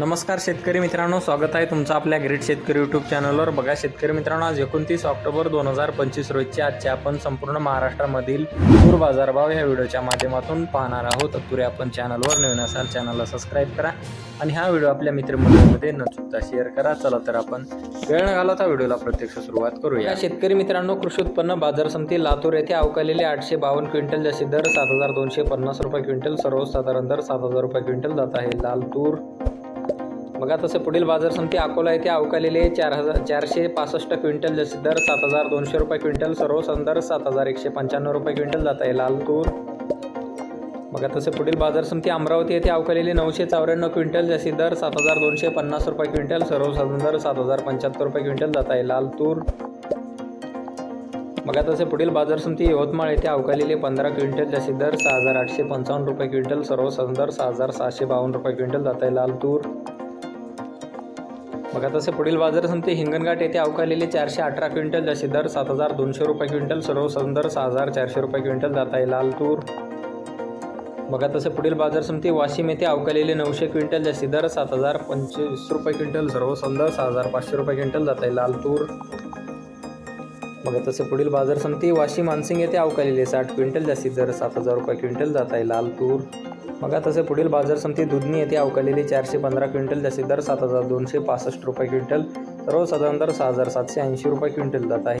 नमस्कार शेतकरी मित्रांनो स्वागत आहे तुमचं आपल्या ग्रेट शेतकरी यूट्यूब चॅनलवर बघा शेतकरी मित्रांनो आज एकोणतीस ऑक्टोबर दोन हजार पंचवीस रोजच्या आजचे आपण संपूर्ण महाराष्ट्रामधील तूर बाजारभाव ह्या व्हिडिओच्या माध्यमातून पाहणार आहोत. तुरे आपण चॅनलवर नवीन असाल चॅनलला सबस्क्राईब करा आणि हा व्हिडिओ आपल्या मित्रमंडळामध्ये न चुकता शेअर करा. चला तर आपण वेळ न घालवता व्हिडिओला प्रत्यक्ष सुरुवात करूया. शेतकरी मित्रांनो कृषी उत्पन्न बाजार समिती लातूर येथे अवकालेले आठशे बावन्न क्विंटल जसे दर सात हजार दोनशे पन्नास रुपये क्विंटल सर्वसाधारण दर सात हजार रुपये क्विंटल जात आहे. लाल तूर बघा तसे पुढील बाजार समिती अकोला येथे अवकालेले चार हजार चारशे पासष्ट क्विंटल जसे दर सात हजार दोनशे रुपये क्विंटल सर्व दर सात हजार एकशे पंच्याण्णव रुपये क्विंटल जात आहे लाल तूर बघा तसे पुढील बाजार समिती अमरावती येथे अवकालेले नऊशे चौऱ्याण्णव क्विंटल जसे दर सात हजार दोनशे पन्नास रुपये क्विंटल सर्व दर सात हजार पंच्याहत्तर रुपये क्विंटल जात आहे लाल तूर बघा तसे पुढील बाजार समिती यवतमाळ येथे अवकालेले पंधरा क्विंटल जसे दर सहा हजार आठशे पंचावन्न रुपये क्विंटल सर्व दर सहा हजार सहाशे बावन्न रुपये क्विंटल जात आहे लाल तूर बघा तसे पुढील बाजार समिती हिंगणघाट येथे अवकालेले चारशे अठरा क्विंटल जसे दर सात हजार दोनशे रुपये क्विंटल सर्व संदर सहा हजार चारशे रुपये क्विंटल जात आहे लाल तूर. बघा तसे पुढील बाजार समिती वाशिम येथे अवकालेले नऊशे क्विंटल जास्ती दर सात हजार पंचवीस रुपये क्विंटल सर्व संदर सहा हजार पाचशे रुपये क्विंटल जात आहे लाल तूर. बघा तसे पुढील बाजार समिती वाशिम मानसिंग येथे अवकालेले साठ क्विंटल जास्तीत दर सात हजार रुपये क्विंटल जात आहे लाल तूर. बघा तसे पुढील बाजार समिती दुधनी येथे अवकालेले चारशे पंधरा क्विंटल जास्तीत दर सात हजार दोनशे पासष्ट रुपये क्विंटल. सर्वसाधारण दर सहा हजार सातशे ऐंशी रुपये क्विंटल जात आहे.